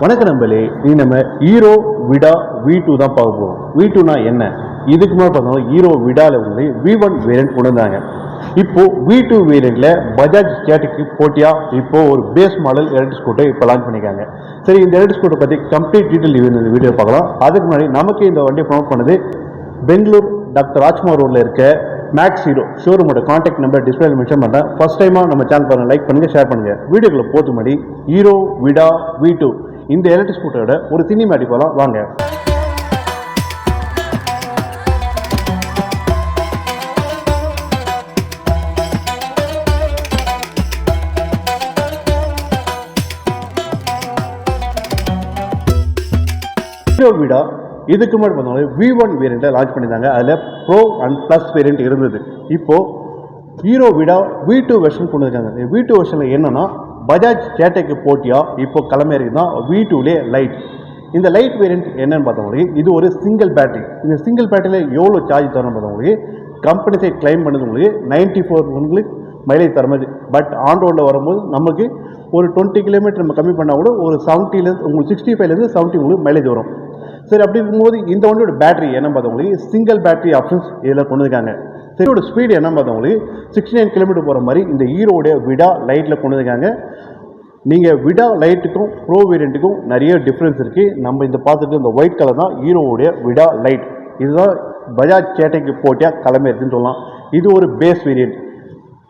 வணக்க நம்பளே நீ நம்ம ஹீரோ விடா வி டூ தான் பார்க்க போகிறோம் வி டூனா என்ன? இதுக்கு மேலே பார்த்தோம்னா ஹீரோ விடாவில் வந்து வி ஒன் வேரியன்ட் கொண்டு வந்தாங்க இப்போது வி டூ வேரியண்ட்ல பஜாஜ் ஸ்டேட்டுக்கு போட்டியாக இப்போது ஒரு பேஸ் மாடல் எலக்ட்ரிக் ஸ்கூட்டர் இப்போ லான்ச் பண்ணியிருக்காங்க சரி இந்த எலக்ட்ரிக் ஸ்கூட்டர் பற்றி கம்ப்ளீட் டீட்டெயில் இந்த வீடியோ பார்க்கலாம். அதுக்கு முன்னாடி நமக்கு இந்த வண்டியை ப்ரொமோட் பண்ணது பெங்களூர் டாக்டர் ராஜ்குமார் ரோட்டில் இருக்க மேக்ஸ் ஹீரோ ஷோரூமோட காண்டாக்ட் நம்பர் டிஸ்பிளேல மென்ஷன் பண்ணுறேன் ஃபஸ்ட் டைமாக நம்ம சேனல் பாருங்கள் லைக் பண்ணுங்கள் ஷேர் பண்ணுங்கள் வீடியோக்குள்ள போத்து மாதிரி ஹீரோ விடா வி டூ இந்த எலக்ட்ரிக் ஸ்கூட்டரோட ஒரு சினிமாட்டி போகலாம். வாங்க. ஹீரோ இதுக்கு முன்னாடி பார்த்தோம்னா வி ஒன் வேரியண்ட்டை லான்ச் பண்ணியிருந்தாங்க. அதில் ப்ரோ அண்ட் ப்ளஸ் வேரியண்ட் இருந்தது. இப்போது hero Vida V two version கொண்டு இருக்காங்க வி டூ வெர்ஷனில் என்னென்னா பஜாஜ் சேட்டைக்கு போட்டியாக இப்போ கிளம்ப தான் வி டூலே லைட் இந்த லைட் வேரியண்ட் என்னன்னு பார்த்தவங்களுக்கு இது ஒரு சிங்கிள் பேட்டரி இந்த சிங்கிள் பேட்டரியில் எவ்வளோ சார்ஜ் தரணும் பார்த்தவங்களுக்கு கம்பெனி சைட் கிளைம் பண்ணது உங்களுக்கு நைன்ட்டி ஃபோர் உங்களுக்கு மைலேஜ் தர மாதிரி. பட் ஆன் ரோடில் வரும்போது நமக்கு ஒரு டுவெண்ட்டி கிலோமீட்டர் நம்ம கம்மி பண்ணால் கூட ஒரு செவன்ட்டிலேருந்து உங்களுக்கு சிக்ஸ்டி ஃபைவ்லேருந்து செவன்ட்டி உங்களுக்கு மைலேஜ் வரும். சரி அப்படி இருக்கும்போது இந்த வண்டியோட பேட்டரி என்ன பார்த்தவங்களுக்கு சிங்கிள் பேட்டரி ஆப்ஷன்ஸ் இதில் கொண்டு இருக்காங்க சரியோட ஸ்பீடு என்ன பார்த்தவங்களுக்கு சிக்ஸ்டி நைன் கிலோமீட்டர் போகிற மாதிரி இந்த ஹீரோடைய விடா லைட்டில் கொண்டு வந்துருக்காங்க. நீங்கள் விடா லைட்டுக்கும் ப்ரோ வேரியண்ட்டுக்கும் நிறைய டிஃப்ரென்ஸ் இருக்குது நம்ம இந்த பார்த்துட்டு இந்த ஒயிட் கலர் தான் ஹீரோவுடைய விடா லைட் இதுதான் பஜாஜ் சேட்டைக்கு போட்டியாக கிளம்பி இருக்குன்னு சொல்லலாம். இது ஒரு பேஸ் வேரியண்ட்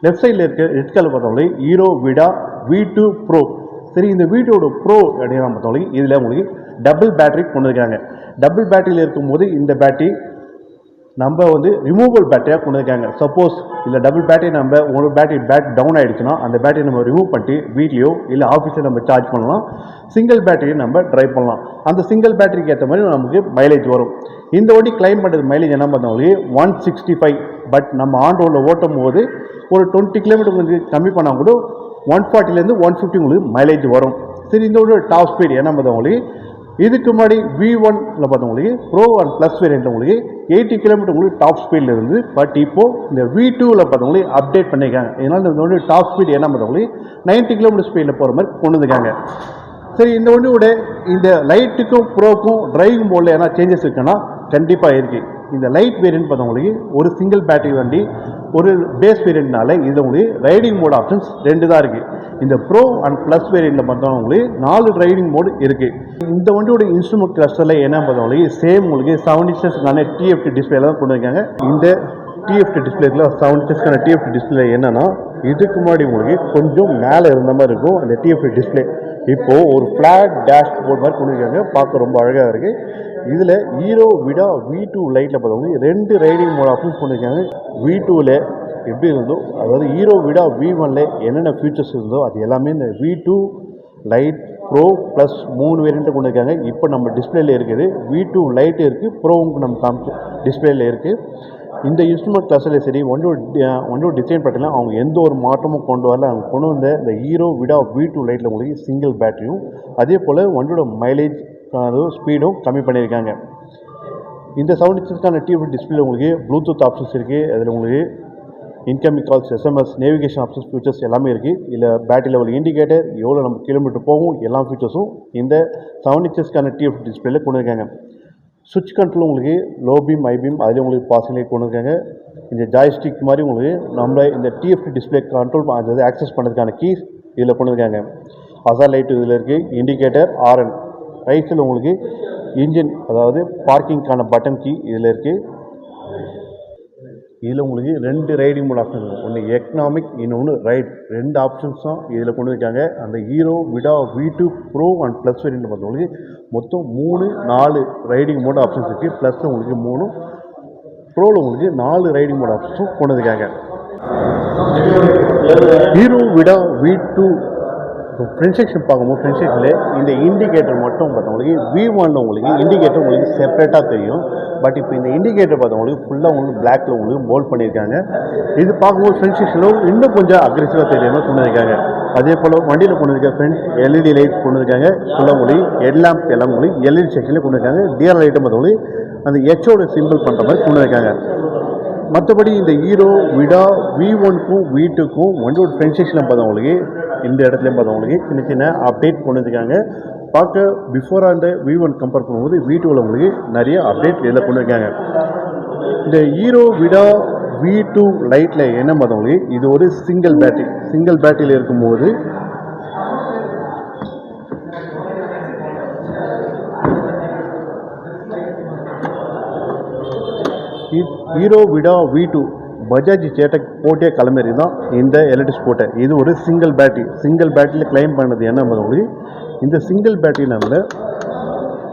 லெஃப்ட் சைடில் இருக்க ரெட் கலர் பார்த்தவங்களுக்கு Hero Vida V two pro சரி இந்த வீட்டோட ப்ரோ அப்படின்னு பார்த்தவங்களுக்கு இதில் உங்களுக்கு டபுள் பேட்டரி கொண்டு இருக்காங்க டபுள் பேட்டரியில் இருக்கும்போது இந்த பேட்டரி நம்ம வந்து ரிமூவல் பேட்டரியாக கொண்டு இருக்காங்க சப்போஸ் இல்லை டபுள் பேட்டரி நம்ம ஒரு பேட்டரி பேட் டவுன் ஆகிடுச்சுன்னா அந்த பேட்டரி நம்ம ரிமூவ் பண்ணிட்டு வீட்லேயோ இல்லை ஆஃபீஸில் நம்ம சார்ஜ் பண்ணலாம். சிங்கிள் பேட்டரியை நம்ம ட்ரை பண்ணலாம். அந்த சிங்கிள் பேட்டரிக்கு ஏற்ற மாதிரி நமக்கு மைலேஜ் வரும். இந்த வாட்டி கிளைம் பண்ணுறது மைலேஜ் என்ன பார்த்தவங்களுக்கு ஒன் சிக்ஸ்டி ஃபைவ் பட் நம்ம ஆன் ரோடில் ஓட்டும் போது ஒரு டுவெண்ட்டி கிலோமீட்டர் கொஞ்சம் கம்மி பண்ணால் கூட ஒன் ஃபார்ட்டிலேருந்து ஒன் ஃபிஃப்டி உங்களுக்கு மைலேஜ் வரும். சரி இந்த ஒரு டாப் ஸ்பீடு என்ன பார்த்தவங்களுக்கு இதுக்கு முன்னாடி வி ஒன்ல பார்த்தவங்களுக்கு ப்ரோ அண்ட் ப்ளஸ் வேரியண்ட் உங்களுக்கு எயிட்டி கிலோமீட்டர் உங்களுக்கு டாப் ஸ்பீடில் இருந்து பட் இப்போது இந்த வி டூவில் பார்த்தவங்களுக்கு அப்டேட் பண்ணியிருக்காங்க. இதனால் இந்த வண்டி டாப் ஸ்பீடு என்ன பார்த்தவங்களுக்கு நைன்ட்டி கிலோமீட்டர் ஸ்பீடில் போகிற மாதிரி கொண்டு வந்துருக்காங்க. சரி இந்த வண்டியோட இந்த லைட்டுக்கும் ப்ரோக்கும் டிரைவிங் போர்டில் எதனா சேஞ்சஸ் இருக்குன்னா கண்டிப்பாக இருக்குது இந்த லைட் வேரியன்ட் பார்த்தவங்களுக்கு ஒரு சிங்கிள் பேட்டரி வண்டி ஒரு பேஸ் வேரியன்ட்னால இது உங்களுக்கு ரைடிங் மோட் ஆப்ஷன்ஸ் ரெண்டு தான் இருக்குது இந்த ப்ரோ அண்ட் ப்ளஸ் வேரியண்ட்டில் பார்த்தவங்களுக்கு நாலு ரைடிங் மோடு இருக்குது இந்த வண்டியோட இன்ஸ்ட்ருமெண்ட் கிளஸ்டரில் என்ன பார்த்தவங்களுக்கு சேம் உங்களுக்கு செவன் இன்ச்சஸ்க்கான டிஎஃப்டி டிஸ்பிளே தான் கொண்டு வந்திருக்காங்க. இந்த டிஎஃப்டி டிஸ்பிளேக்கில் செவன் இன்ச்சஸ்க்கான டிஎஃப்டி டிஸ்பிளே என்னன்னா இதுக்கு முன்னாடி உங்களுக்கு கொஞ்சம் மேலே இருந்த மாதிரி இருக்கும் அந்த டிஎஃப்டி டிஸ்பிளே இப்போது ஒரு ஃப்ளாட் டேஷ் போர்ட் மாதிரி கொண்டு வந்திருக்காங்க. பார்க்க ரொம்ப அழகாக இருக்குது இதில் ஹீரோ விடா வி டூ லைட்டில் பார்த்தவங்க ரெண்டு ரைடிங் மோட் ஆப்ஷன்ஸ் பண்ணியிருக்காங்க வி டூவில் எப்படி இருந்தோ அதாவது ஹீரோ விடா வி ஒனில் என்னென்ன ஃபீச்சர்ஸ் இருந்தோ அது எல்லாமே இந்த V two lite pro plus மூணு வேரியண்ட்டை கொண்டு இருக்காங்க இப்போ நம்ம டிஸ்பிளேல இருக்குது. வி டூ லைட் இருக்குது ப்ரோவுக்கு நம்ம காமிச்சு டிஸ்பிளேல இருக்குது இந்த இன்ஸ்ட்ருமெண்ட் கிளாஸில் சரி வண்டியோட வண்டியோட டிசைன் பண்ணலாம் அவங்க எந்த ஒரு மாற்றமும் கொண்டு வரல. அவங்க கொண்டு வந்த இந்த ஹீரோ விடா வி டூ லைட்டில் உங்களுக்கு சிங்கிள் பேட்டரியும் அதே போல் வண்டியோட மைலேஜ் ஸ்பீடும் கம்மி பண்ணியிருக்காங்க. இந்த செவன் இன்ச்சஸ்க்கான டிவி டிஸ்பிளே உங்களுக்கு ப்ளூடூத் ஆப்ஷன்ஸ் இருக்குது அதில் உங்களுக்கு incoming calls SMS navigation options futures எல்லாமே இருக்குது இல்லை பேட்டரி லெவல் இண்டிகேட்டர் எவ்வளோ நம்ம கிலோமீட்டர் போகும் எல்லா ஃபியூச்சர்ஸும் இந்த செவன் இன்ச்சஸ்க்கான டிஎஃப் டிஸ்பிளேல கொண்டு இருக்காங்க சுவிட்ச் கண்ட்ரோல் உங்களுக்கு லோ பீம் ஐ பீம் அதில் உங்களுக்கு பாசிங்லேயே கொண்டு இருக்காங்க இந்த ஜாய்ஸ்டிக் மாதிரி உங்களுக்கு நம்மளை இந்த டிஎஃப்டி டிஸ்பிளே கண்ட்ரோல் அதாவது ஆக்சஸ் பண்ணுறதுக்கான கீஸ் இதில் கொண்டு இருக்காங்க அசார் லைட் இதில் இருக்குது இண்டிகேட்டர் ஆர்என் ரைட்டில் உங்களுக்கு இன்ஜின் அதாவது பார்க்கிங்க்கான பட்டன் கீ இதில் இருக்குது இதில் உங்களுக்கு ரெண்டு ரைடிங் மோட் ஆப்ஷன் இருக்கும் ஒன்று எக்கனாமிக் இன்னொன்று ரைட் ரெண்டு ஆப்ஷன்ஸ் தான் இதில் கொண்டு இருக்காங்க அந்த Hero Vida V two pro and plus variant பார்த்தவங்களுக்கு மொத்தம் மூணு நாலு ரைடிங் மோட் ஆப்ஷன்ஸ் இருக்குது ப்ளஸ் உங்களுக்கு மூணு ப்ரோவில் உங்களுக்கு நாலு ரைடிங் மோட் ஆப்ஷன்ஸும் கொண்டு இருக்காங்க Hero Vida V two front பார்க்கும்போது ஃப்ரண்ட் இந்த இண்டிகேட்டர் மட்டும் பார்த்தவங்களுக்கு வி ஒன் உங்களுக்கு இண்டிகேட்டர் உங்களுக்கு செப்பரேட்டாக தெரியும். பட் இப்போ இந்த இண்டிகேட்டர் பார்த்தவங்களுக்கு ஃபுல்லாக உங்களுக்கு பிளாக்ல உங்களுக்கு போல்ட் பண்ணியிருக்காங்க. இது பார்க்கும்போது ஃப்ரண்ட் இன்னும் கொஞ்சம் அக்ரெசிவாக தெரியாமல் கொண்டு இருக்காங்க அதே போல் வண்டியில் கொண்டு இருக்க ஃப்ரெண்ட் எல்இடி லைட் கொண்டு இருக்காங்க ஃபுல்லாக உங்களுக்கு ஹெட் லேம்ப் எல்லாம் உங்களுக்கு எல்இடி செக்ஷனில் கொண்டு இருக்காங்க டிஆர் லைட்டும் பார்த்தவங்களுக்கு அந்த எச்சோட சிம்பிள் பண்ணுற மாதிரி கொண்டு இருக்காங்க மற்றபடி இந்த ஹீரோ விடா வி ஒன்க்கும் வி டூக்கும் வண்டியோட ஃப்ரண்ட் பார்த்தவங்களுக்கு இந்த இடத்துலையும் பார்த்தவங்களுக்கு சின்ன சின்ன அப்டேட் கொண்டு வந்துருக்காங்க. பார்க்க பிஃபோர் அந்த வி ஒன் கம்பேர் பண்ணும்போது வி டூவில் உங்களுக்கு நிறைய அப்டேட் இதில் கொண்டு இருக்காங்க இந்த ஹீரோ விடா வி டூ லைட்டில் என்ன பார்த்தவங்களுக்கு இது ஒரு சிங்கிள் பேட்டரி சிங்கிள் பேட்டரியில் இருக்கும்போது hero Vida V two Bajaj Chetak போட்டியே கிளம்பி தான் இந்த எலக்ட்ரிக் ஸ்கூட்டர் இது ஒரு சிங்கிள் பேட்டரி சிங்கிள் பேட்டரியில் கிளைம் பண்ணது என்ன பார்த்தவங்களுக்கு இந்த சிங்கிள் பேட்டரி நம்ம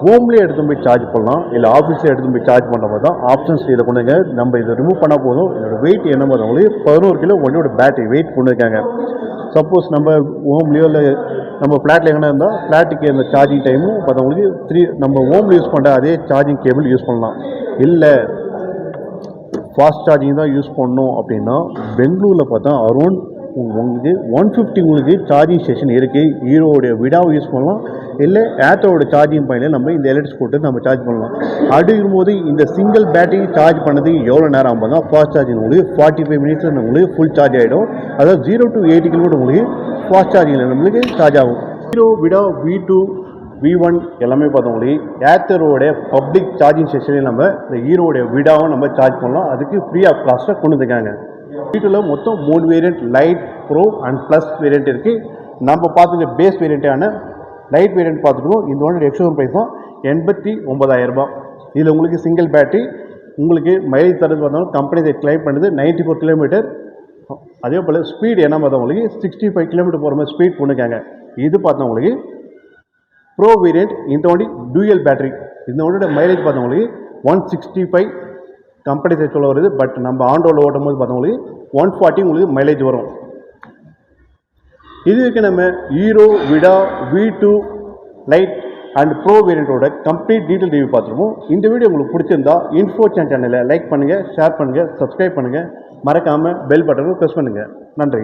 ஹோம்லேயே எடுத்து போய் சார்ஜ் பண்ணலாம். இல்லை ஆஃபீஸில் எடுத்து போய் சார்ஜ் பண்ணுற மாதிரி தான் ஆப்ஷன்ஸ் இதை கொண்டுங்க நம்ம இதை ரிமூவ் பண்ணால் போதும். இதோட வெயிட் என்ன பார்த்தவங்களுக்கு பதினோரு கிலோ ஒன்றையோட பேட்டரி வெயிட் கொண்டு இருக்காங்க. சப்போஸ் நம்ம ஹோம்லேயோ இல்லை நம்ம ஃப்ளாட்டில் எங்கன்னா இருந்தால் ஃப்ளாட்டுக்கு இந்த சார்ஜிங் டைமும் பார்த்தவங்களுக்கு த்ரீ நம்ம ஹோமில் யூஸ் பண்ணுற அதே சார்ஜிங் கேபிள் யூஸ் பண்ணலாம். இல்லை ஃபாஸ்ட் சார்ஜிங் தான் யூஸ் பண்ணோம் அப்படின்னா பெங்களூரில் பார்த்தா அரௌண்ட் உங்களுக்கு ஒன் ஃபிஃப்டி உங்களுக்கு சார்ஜிங் ஸ்டேஷன் இருக்குது ஹீரோடைய விடாவை யூஸ் பண்ணலாம். இல்லை ஏத்தோட சார்ஜிங் பாயிண்டில் நம்ம இந்த எலக்ட்ரிக் ஸ்கூட்டர் நம்ம சார்ஜ் பண்ணலாம். அப்படி இருக்கும்போது இந்த சிங்கிள் பேட்டரி சார்ஜ் பண்ணதுக்கு எவ்வளோ நேரம் ஆகும் ஃபாஸ்ட் சார்ஜிங் உங்களுக்கு ஃபார்ட்டி ஃபைவ் மினிட்ஸில் உங்களுக்கு ஃபுல் சார்ஜ் ஆகிடும் அதாவது ஜீரோ டு எயிட்டி கிலோமீட்டர் உங்களுக்கு ஃபாஸ்ட் சார்ஜிங்கில் நம்மளுக்கு சார்ஜ் ஆகும். Hero Vida V two we one எல்லாமே பார்த்தவங்களுக்கு ஏத்தரோடைய பப்ளிக் சார்ஜிங் ஸ்டேஷன்லேயும் நம்ம இந்த ஹீரோடைய விடாவும் நம்ம சார்ஜ் பண்ணலாம். அதுக்கு ஃப்ரீ ஆஃப் காஸ்ட்டாக கொண்டு வந்துருக்காங்க. வீட்டில் மொத்தம் மூணு variant lite pro and plus variant இருக்குது நம்ம பார்த்துக்க பேஸ் வேரியண்ட்டான லைட் வேரியண்ட் பார்த்துட்டோம் இந்த ஒன்று எக்ஸ்ட்ரா ப்ரைஸ் தான் எண்பத்தி ஒன்பதாயிரம் இதில் உங்களுக்கு சிங்கிள் பேட்டரி உங்களுக்கு மைலேஜ் தரது பார்த்தாலும் கம்பெனி கிளைம் பண்ணுது நைன்ட்டி ஃபோர் கிலோமீட்டர் அதே போல் ஸ்பீடு என்ன பார்த்தவங்களுக்கு சிக்ஸ்டி ஃபைவ் கிலோமீட்டர் போகிற மாதிரி ஸ்பீட் பண்ணிக்காங்க இது பார்த்தவங்களுக்கு ப்ரோ வேரியண்ட் இந்த வண்டி டூயல் பேட்டரி இந்த வண்டியோட மைலேஜ் பார்த்தவங்களுக்கு ஒன் சிக்ஸ்டி ஃபைவ் கம்பெனி சொல்ல வருது. பட் நம்ம ஆண்டோவில் ஓட்டும் போது பார்த்தவங்களுக்கு ஒன் ஃபார்ட்டி உங்களுக்கு மைலேஜ் வரும். இது நம்ம Hero Vida V two lite and pro வேரியண்ட்டோட complete detail review பார்த்துருவோம். இந்த வீடியோ உங்களுக்கு பிடிச்சிருந்தா இன்ஃபோ சேனலை லைக் பண்ணுங்கள் ஷேர் பண்ணுங்கள் சப்ஸ்கிரைப் பண்ணுங்கள் மறக்காமல் பெல் பட்டனும் ப்ரெஸ் பண்ணுங்கள் நன்றி.